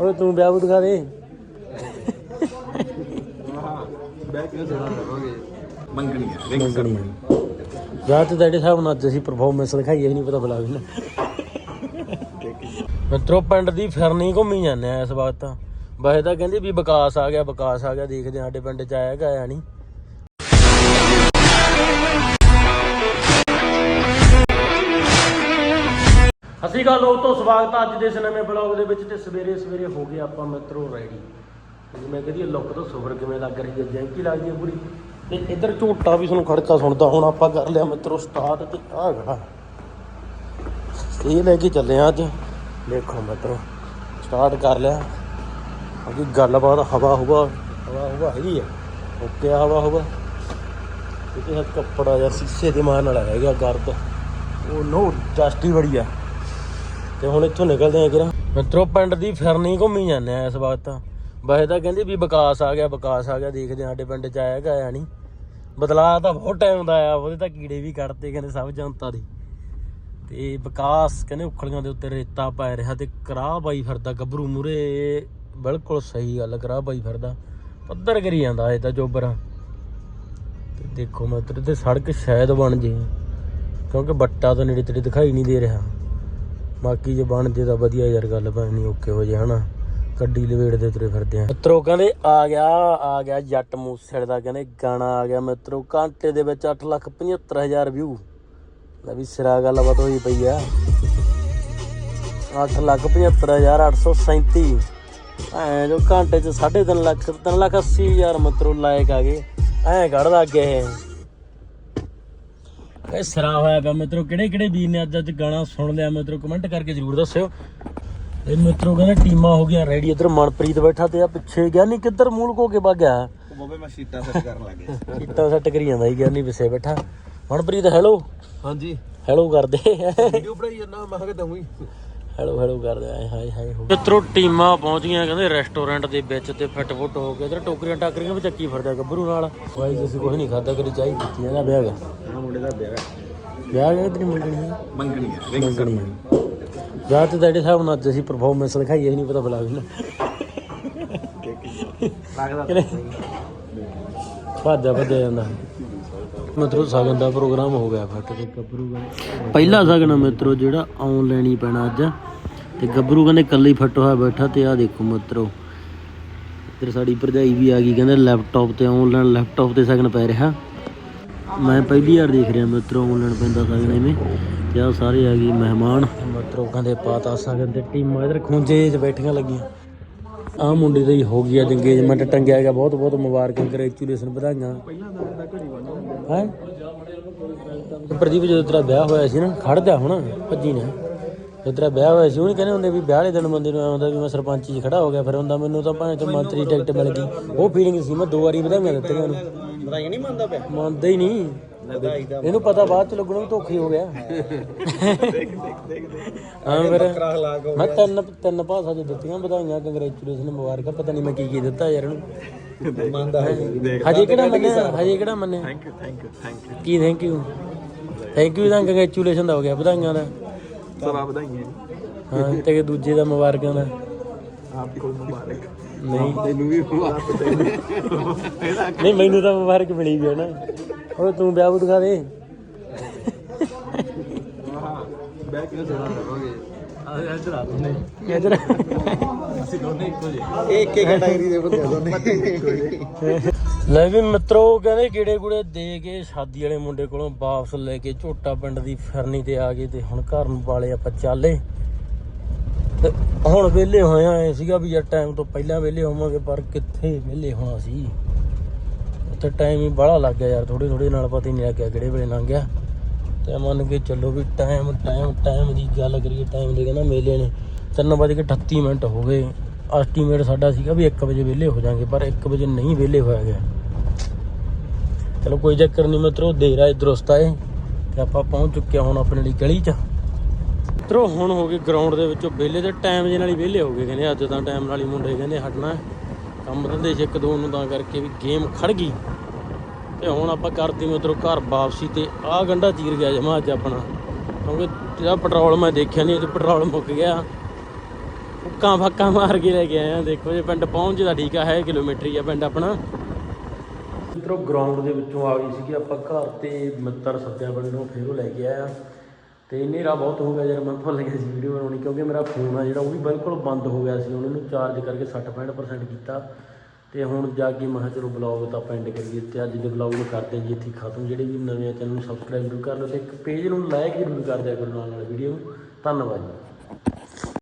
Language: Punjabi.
ਓਏ ਤੂੰ ਵਿਆਹ ਬੂ ਦਿਖਾ ਦੇ। ਮੰਗਣੀ ਹੈ ਮੰਗਣੀ ਵਿਆਹ ਤੇ ਤੁਹਾਡੇ ਹਿਸਾਬ ਨਾਲ ਅੱਜ ਅਸੀਂ ਪਰਫਾਰਮੈਂਸ ਦਿਖਾਈ ਇਹ ਨਹੀਂ ਪਤਾ ਬੁਲਾ ਵੀ ਨਾ ਮਿੱਤਰੋ ਪਿੰਡ ਦੀ ਫਿਰਨੀ ਘੁੰਮੀ ਜਾਂਦੇ ਆ ਇਸ ਵਕਤ ਵੈਸੇ ਤਾਂ ਕਹਿੰਦੇ ਵੀ ਵਿਕਾਸ ਆ ਗਿਆ ਵਿਕਾਸ ਆ ਗਿਆ ਦੇਖਦੇ ਹਾਂ ਸਾਡੇ ਪਿੰਡ ਚ ਆਇਆ ਕਿ ਆਇਆ ਨਹੀਂ। ਅਸੀਂ ਗੱਲ ਉਹ ਤੋਂ ਸਵਾਗਤ ਆ ਅੱਜ ਦੇ ਇਸ ਨਵੇਂ ਬਲੌਗ ਦੇ ਵਿੱਚ ਤੇ ਸਵੇਰੇ ਸਵੇਰੇ ਹੋ ਗਏ ਆਪਾਂ ਮਿੱਤਰੋ ਰੈਡੀ ਜਿਵੇਂ ਕਹਦੀ ਲੁੱਕ ਤੋਂ ਸੁਬਰ ਕਿਵੇਂ ਲੱਗ ਰਹੀ ਹੈ, ਜੈਂਕੀ ਲੱਗਦੀ ਹੈ ਪੂਰੀ। ਤੇ ਇੱਧਰ ਝੋਟਾ ਵੀ ਤੁਹਾਨੂੰ ਖੜਕਾ ਸੁਣਦਾ, ਹੁਣ ਆਪਾਂ ਕਰ ਲਿਆ ਮਿੱਤਰੋ ਸਟਾਰਟ ਤੇ ਆ ਖੜਾ। ਇਹ ਲੈ ਕੇ ਚੱਲੇ ਆ ਅੱਜ। ਦੇਖੋ ਮਿੱਤਰੋ ਸਟਾਰਟ ਕਰ ਲਿਆ। ਅਜੀ ਗੱਲਬਾਤ ਹਵਾ ਹੁਵਾ ਹਵਾ ਹੁਵਾ ਹੈਗੀ ਹੈ ਓਕੇ ਆ ਹਵਾ ਹੁਵਾ। ਇਹ ਕੱਪੜਾ ਯਾਰ ਸੀਸੇ ਦੇ ਮਾਰਨ ਵਾਲਾ ਰਹਿ ਗਿਆ ਗਰਦ। ਉਹ ਨੋ ਡਸਟੀ ਬੜੀ ਆ। ਤੇ ਹੁਣ ਇੱਥੋਂ ਨਿਕਲਦੇ ਆ ਕਿਰਾ ਮਿੱਤਰੋ, ਪਿੰਡ ਦੀ ਫਿਰਨੀ ਘੁੰਮੀ ਜਾਂਦੇ ਆ ਇਸ ਵਕਤ। ਵੈਸੇ ਤਾਂ ਕਹਿੰਦੇ ਵੀ ਵਿਕਾਸ ਆ ਗਿਆ, ਵਿਕਾਸ ਆ ਗਿਆ, ਦੇਖਦੇ ਆ ਸਾਡੇ ਪਿੰਡ ਚ ਆਇਆ ਕਿ ਆਇਆ ਨਹੀਂ। ਬਦਲਾਅ ਤਾਂ ਬਹੁਤ ਟਾਈਮ ਦਾ ਆਇਆ, ਉਹਦੇ ਤਾਂ ਕੀੜੇ ਵੀ ਕੱਢਤੇ ਕਹਿੰਦੇ ਸਭ ਜਨਤਾ ਦੇ। ਤੇ ਵਿਕਾਸ ਕਹਿੰਦੇ ਉਖਲੀਆਂ ਦੇ ਉੱਤੇ ਰੇਤਾ ਪੈ ਰਿਹਾ ਤੇ ਕਰਾਹ ਬਾਈ ਫਿਰਦਾ, ਗੱਭਰੂ ਮੂਰੇ ਬਿਲਕੁਲ ਸਹੀ ਗੱਲ, ਕਰਾਹ ਬਾਈ ਫਿਰਦਾ। ਪੱਧਰ ਕਰੀ ਜਾਂਦਾ ਇਹ ਤਾਂ ਜੋਬਰ। ਤੇ ਦੇਖੋ ਮਿੱਤਰ ਤੇ ਸੜਕ ਸ਼ਾਇਦ ਬਣ ਜੇ, ਕਿਉਂਕਿ ਬੱਟਾ ਤਾਂ ਨੇੜੇ ਤੇੜੇ ਦਿਖਾਈ ਨਹੀਂ ਦੇ ਰਿਹਾ। ਬਾਕੀ ਜੇ ਬਣ ਜੇ ਤਾਂ ਵਧੀਆ ਯਾਰ ਗੱਲ ਬਣਨੀ ਓਕੇ ਹੋ ਜੇ, ਹਨਾ? ਗੱਡੀ ਲਵੇੜਦੇ ਤੁਰੇ ਫਿਰਦੇ ਆ। ਮਿੱਤਰੋ ਕਹਿੰਦੇ ਆ ਗਿਆ ਆ ਗਿਆ ਜੱਟ ਮੂਸੇੜ ਦਾ, ਕਹਿੰਦੇ ਗਾਣਾ ਆ ਗਿਆ ਮਿੱਤਰੋ, ਘੰਟੇ ਦੇ ਵਿੱਚ 875000 ਵਿਊ ਲੈ ਵੀ ਸਿਰਾ ਗੱਲਬਾਤ ਹੋਈ ਪਈ ਆ। 875837 ਐ ਜੋ ਘੰਟੇ ਚ 3.5 ਲੱਖ 3 ਲੱਖ 80 ਹਜ਼ਾਰ ਮਿੱਤਰੋ ਲਾਇਕ ਆ ਗਏ। ਐ ਕੱਢਦਾ ਅੱਗੇ ਇਹ। ਇਹ ਸਿਰਾ ਹੋਇਆ ਪਿਆ ਮਿੱਤਰੋ ਕਿਹੜੇ ਕਿਹੜੇ ਵੀਰ ਨੇ ਅੱਜ ਅੱਜ ਗਾਣਾ ਸੁਣ ਲਿਆ ਮਿੱਤਰੋ ਕਮੈਂਟ ਕਰਕੇ ਜਰੂਰ ਦੱਸਿਓ। ਇਹ ਮਿੱਤਰੋ ਕਹਿੰਦੇ ਟੀਮਾਂ ਹੋ ਗਈਆਂ ਰੈਡੀ ਇੱਧਰ ਮਨਪ੍ਰੀਤ ਬੈਠਾ ਤੇ ਆ ਪਿੱਛੇ ਗਿਆ ਨਹੀਂ ਕਿੱਧਰ ਮੂਲ ਕੋ ਕੇ ਵਗ ਗਿਆ? ਬੋਬੇ ਮੈਂ ਸ਼ੀਟਾਂ ਸੈੱਟ ਕਰਨ ਲੱਗੇ ਇੱਟਾਂ ਸੱਟ ਕਰੀ ਜਾਂਦਾ ਹੀ ਗਿਆ ਨਹੀਂ ਪਿੱਛੇ ਬੈਠਾ। ਮਨਪ੍ਰੀਤ ਹੈਲੋ ਹਾਂਜੀ। ਹੈਲੋ ਕਰਦੇ। ਵੀਡੀਓ ਬਣਾਈ ਜਾਂਦਾ ਮੈਂ ਕਿਹਾ ਦਊਂਗੀ। ਹੈਲੋ ਹੈਲੋ ਕਰਦੇ ਆਏ ਹਾਏ ਹਾਏ ਹੋ ਮਿੱਤਰੋ ਟੀਮਾਂ ਪਹੁੰਚੀਆਂ ਕਹਿੰਦੇ ਰੈਸਟੋਰੈਂਟ ਦੇ ਵਿੱਚ ਤੇ ਫਿੱਟ ਫੁੱਟ ਹੋ ਕੇ। ਇਧਰ ਟੋਕਰੀਆਂ ਟਾਕਰੀਆਂ ਵੀ ਚੱਕੀ ਫਿਰਦਾ ਗੱਭਰੂ ਨਾਲ। ਬਾਈ ਅਸੀਂ ਕੁਝ ਨਹੀਂ ਖਾਦਾ ਕਰੀ ਚਾਹੀ ਪੀਤੀ ਇਹਦਾ ਵਿਆਹ ਗਾ ਆ ਮੁੰਡੇ ਦਾ ਵਿਆਹ ਵਿਆਹ ਗਾ ਤੇਰੀ ਮੰਗਣੀ ਹੈ? ਮੰਗਣੀ ਹੈ ਮੰਗਣੀ ਹੈ। ਵਿਆਹ ਤੇ ਤੁਹਾਡੇ ਹਿਸਾਬ ਨਾਲ ਅੱਜ ਅਸੀਂ ਪਰਫਾਰਮੈਂਸ ਦਿਖਾਈ ਇਹ ਨਹੀਂ ਪਤਾ ਬੁਲਾ ਵੀ ਨਾ ਲੱਗਦਾ ਭੱਜਾ ਭੱਜਿਆ ਜਾਂਦਾ। ਮਿੱਤਰੋ ਸਗਨ ਦਾ ਪ੍ਰੋਗਰਾਮ ਹੋ ਗਿਆ ਫੱਟ ਤੇ ਗੱਭਰੂ ਕਹਿੰਦੇ ਪਹਿਲਾ ਸਗਨ ਆ ਮਿੱਤਰੋ ਜਿਹੜਾ ਆਨਲਾਈਨ ਹੀ ਪੈਣਾ ਅੱਜ। ਤੇ ਗੱਭਰੂ ਕਹਿੰਦੇ ਕੱਲੇ ਹੀ ਫੱਟ ਹੋਇਆ ਬੈਠਾ ਤੇ ਆ ਦੇਖੋ ਮਿੱਤਰੋ। ਇੱਧਰ ਸਾਡੀ ਭਰਜਾਈ ਵੀ ਆ ਗਈ ਕਹਿੰਦੇ ਲੈਪਟਾਪ ਤੇ ਆਨਲਾਈਨ ਲੈਪਟਾਪ ਤੇ ਸਗਨ ਪੈ ਰਿਹਾ। ਮੈਂ ਪਹਿਲੀ ਵਾਰ ਦੇਖ ਰਿਹਾ ਮਿੱਤਰੋ ਆਨਲਾਈਨ ਪੈਂਦਾ ਸਗਨ ਐਵੇਂ ਤੇ ਆ ਸਾਰੇ ਆ ਗਏ ਮਹਿਮਾਨ। ਮਿੱਤਰੋ ਕਹਿੰਦੇ ਪਾਤਾ ਸਗਨ ਤੇ ਟੀਮਾਂ ਇਧਰ ਖੁੰਝੇ 'ਚ ਬੈਠੀਆਂ ਲੱਗੀਆਂ। ਆ ਮੁੰਡੇ ਦੀ ਹੋ ਗਈ ਅੱਜ ਇੰਗੇਜਮੈਂਟ ਟੰਗਿਆ ਗਿਆ ਬਹੁਤ ਬਹੁਤ ਮੁਬਾਰਕਾਂ ਕੰਗ੍ਰੈਚੁਲੇਸ਼ਨ ਵਧਾਈਆਂ। ਹੈ? ਪ੍ਰਦੀਪ ਜਦੋਂ ਤੇਰਾ ਵਿਆਹ ਹੋਇਆ ਸੀ ਨਾ ਖੜਦਾ ਹੁਣ ਭੱਜੀ ਨਾ। ਜਦੋਂ ਤੇਰਾ ਵਿਆਹ ਹੋਇਆ ਸੀ ਉਹ ਨਹੀਂ ਕਹਿੰਦੇ ਹੁੰਦੇ ਵੀ ਵਿਆਹ ਵਾਲੇ ਦਿਨ ਬੰਦੇ ਨੂੰ ਹੁੰਦਾ ਵੀ ਮੈਂ ਸਰਪੰਚ ਜੀ ਖੜਾ ਹੋ ਗਿਆ ਫਿਰ ਹੁੰਦਾ ਮੈਨੂੰ ਤਾਂ ਭਾਵੇਂ ਤੇ ਮੰਤਰੀ ਟਿਕਟ ਮਿਲ ਗਈ। ਉਹ ਫੀਲਿੰਗ ਸੀ ਮੈਂ ਦੋ ਵਾਰੀ ਵਧਾਈਆਂ ਦਿੱਤੀਆਂ ਉਹਨੂੰ। ਵਧਾਈਆਂ ਨਹੀਂ ਮੰਨਦਾ ਪਿਆ? ਮੰਨਦਾ ਹੀ ਨਹੀਂ। ਵਧਾਈ ਦਾ ਇਹਨੂੰ ਪਤਾ ਬਾਅਦ ਚ ਲੱਗਣਾ ਵੀ ਧੋਖੀ ਹੋ ਗਿਆ ਹਾਂ ਫਿਰ ਹਲਾਕ ਮੈਂ ਤਿੰਨ ਤਿੰਨ ਭਾਸ਼ਾ ਚ ਦਿੱਤੀਆਂ ਵਧਾਈਆਂ ਕੰਗ੍ਰੈਚੁਲੇਸ਼ਨ ਮੁਬਾਰਕਾਂ ਪਤਾ ਨਹੀਂ ਮੈਂ ਕੀ ਕੀ ਦਿੱਤਾ ਯਾਰ ਇਹਨੂੰ ਮੰਨਦਾ ਦੇਖ ਹਜੇ ਕਿਹੜਾ ਮੰਨਿਆ ਹਜੇ ਕਿਹੜਾ ਮੰਨਿਆ thank you thank you thank you Ki thank you thank you ਤਾਂ ਕੰਗ੍ਰੈਚੁਲੇਸ਼ਨ ਦਾ ਹੋ ਗਿਆ ਵਧਾਈਆਂ ਦਾ ਸਭ ਵਧਾਈਆਂ ਹਾਂ ਤੇ ਦੂਜੇ ਦਾ ਮੁਬਾਰਕਾਂ ਦਾ ਆਪ ਕੋਲ ਮੁਬਾਰਕ ਨਹੀਂ ਤੈਨੂੰ ਵੀ ਮੁਬਾਰਕ ਨਹੀਂ ਮੈਨੂੰ ਤਾਂ ਮੁਬਾਰਕ ਮਿਲੀ ਵੀ ਹੈ ਨਾ ਓਏ ਤੂੰ ਵਿਆਹ ਬੂ ਦਿਖਾ ਦੇ। ਬੈਕ ਕਿਉਂ ਜਣਾ ਕਰੋਗੇ ਆ ਇੱਧਰ ਆ। ਦੋਨੇ ਇਧਰ ਅਸੀਂ ਦੋਨੇ ਇੱਕੋ ਜਿਹੇ ਇੱਕ ਇੱਕ ਕੈਟਾਗਰੀ ਦੇ ਬੰਦੇ ਦੋਨੇ। ਇੱਕੋ ਜਿਹੇ ਲੈ ਵੀ ਮਿੱਤਰੋ ਕਹਿੰਦੇ ਕੀੜੇ ਕੁੜੇ ਦੇ ਕੇ ਸ਼ਾਦੀ ਵਾਲੇ ਮੁੰਡੇ ਕੋਲੋਂ ਵਾਪਸ ਲੈ ਕੇ ਝੋਟਾ ਪਿੰਡ ਦੀ ਫਿਰਨੀ ਤੇ ਆ ਗਏ ਤੇ ਹੁਣ ਘਰ ਨੂੰ ਵਾਲੇ ਆਪਾਂ ਚਾਲੇ। ਤੇ ਹੁਣ ਵਿਹਲੇ ਹੋਏ ਆ ਸੀਗਾ ਵੀ ਯਾਰ ਟਾਈਮ ਤੋਂ ਪਹਿਲਾਂ ਵਿਹਲੇ ਹੋਵਾਂਗੇ ਪਰ ਕਿੱਥੇ ਵਿਹਲੇ ਹੋਣਾ ਸੀ? ਉੱਥੇ ਟਾਈਮ ਹੀ ਬੜਾ ਲੱਗ ਗਿਆ ਯਾਰ ਥੋੜੇ ਥੋੜੇ ਨਾਲ ਪਤਾ ਹੀ ਨਹੀਂ ਲੱਗਿਆ ਕਿਹੜੇ ਵੇਲੇ ਲੰਘ ਗਿਆ। ਤੇ ਮੰਨ ਕੇ ਚੱਲੋ ਵੀ ਟਾਈਮ ਟਾਈਮ ਟਾਈਮ ਦੀ ਗੱਲ ਕਰੀਏ ਟਾਈਮ ਦੇ ਕਹਿੰਦਾ ਮੇਲੇ ਨੇ 3:38 ਮਿੰਟ ਹੋ ਗਏ। ਐਸਟੀਮੇਟ ਸਾਡਾ ਸੀਗਾ ਵੀ 1 ਵਜੇ ਵਿਹਲੇ ਹੋ ਜਾਾਂਗੇ, ਪਰ 1 ਵਜੇ ਨਹੀਂ ਵਿਹਲੇ ਹੋਇਆ ਗਿਆ। ਚਲੋ ਕੋਈ ਚੱਕਰ ਨਹੀਂ ਮਿੱਤਰੋ, ਦੇਰ ਆਏ ਦਰੁਸਤ ਆਏ ਤੇ ਆਪਾਂ ਪਹੁੰਚ ਚੁੱਕੇ ਹੁਣ ਆਪਣੇ ਲਈ ਗਲੀ 'ਚ। ਮਿੱਤਰੋ, ਹੁਣ ਹੋ ਗਏ ਗਰਾਊਂਡ ਦੇ ਵਿੱਚੋਂ ਵਿਹਲੇ, ਤੇ ਟਾਈਮ ਦੇ ਨਾਲ ਹੀ ਵਿਹਲੇ ਹੋ ਗਏ, ਕਹਿੰਦੇ ਅੱਜ ਤਾਂ ਟਾਈਮ ਨਾਲ ਹੀ ਮੁੰਡੇ ਕਹਿੰਦੇ ਹਟਣਾ। ਕੰਮ ਧੰਦੇ 'ਚ ਇੱਕ ਦੋ ਨੂੰ ਤਾਂ ਕਰਕੇ ਵੀ ਗੇਮ ਖੜ ਗਈ। ਤੇ ਹੁਣ ਆਪਾਂ ਕਰਦੀ ਮਿੱਤਰੋ ਘਰ ਵਾਪਸੀ ਤੇ ਆਹ ਗੰਡਾ ਚੀਰ ਗਿਆ ਜਮਾ ਅੱਜ ਆਪਣਾ। ਕਿਉਂਕਿ ਜਿਹੜਾ ਪੈਟਰੋਲ ਮੈਂ ਦੇਖਿਆ ਨਹੀਂ ਤੇ ਪੈਟਰੋਲ ਮੁੱਕ ਗਿਆ। ਉਹ ਹੁੱਕਾਂ ਫੱਕਾਂ ਮਾਰ ਕੇ ਲੈ ਕੇ ਆਇਆ। ਦੇਖੋ ਜੇ ਪਿੰਡ ਪਹੁੰਚਦਾ ਠੀਕ ਆ, ਹੈ ਕਿਲੋਮੀਟਰ ਹੀ ਆ ਪਿੰਡ ਆਪਣਾ। ਮਿੱਤਰੋ ਗਰਾਊਂਡ ਦੇ ਵਿੱਚੋਂ ਆ ਗਈ ਸੀਗੀ ਆਪਾਂ ਘਰ ਤੇ ਮਿੱਤਰ ਸੱਤਿਆ ਪਿੰਡੋਂ ਫਿਰ ਲੈ ਕੇ ਆਇਆ। ਤੇ ਹਨੇਰਾ ਬਹੁਤ ਹੋ ਗਿਆ ਯਾਰ, ਮੈਂ ਭੁੱਲ ਗਿਆ ਸੀ ਵੀਡੀਓ ਬਣਾਉਣੀ, ਕਿਉਂਕਿ ਮੇਰਾ ਫੋਨ ਆ ਜਿਹੜਾ, ਉਹ ਵੀ ਬਿਲਕੁਲ ਬੰਦ ਹੋ ਗਿਆ ਸੀ, ਉਹਨਾਂ ਨੂੰ ਚਾਰਜ ਕਰਕੇ 60-65% ਕੀਤਾ। ਤੇ ਹੁਣ ਜਾ ਕੇ ਮੈਂ ਕਿਹਾ ਚਲੋ ਬਲੌਗ ਤਾਂ ਆਪਾਂ ਐਂਡ ਕਰੀਏ ਤੇ ਅੱਜ ਦੇ ਬਲੌਗ ਨੂੰ ਕਰਦੇ ਹਾਂ ਜੀ, ਇੱਥੇ ਖਤਮ। ਜਿਹੜੇ ਵੀ ਨਵੇਂ ਚੈਨਲ ਨੂੰ ਸਬਸਕ੍ਰਾਈਬ ਜ਼ਰੂਰ ਕਰ ਲਓ ਤੇ ਇੱਕ ਪੇਜ ਨੂੰ ਲਾਈਕ ਜ਼ਰੂਰ ਕਰ ਦਿਆ ਕਰੋ ਨਾਲ ਨਾਲ ਵੀਡੀਓ ਨੂੰ। ਧੰਨਵਾਦ ਜੀ।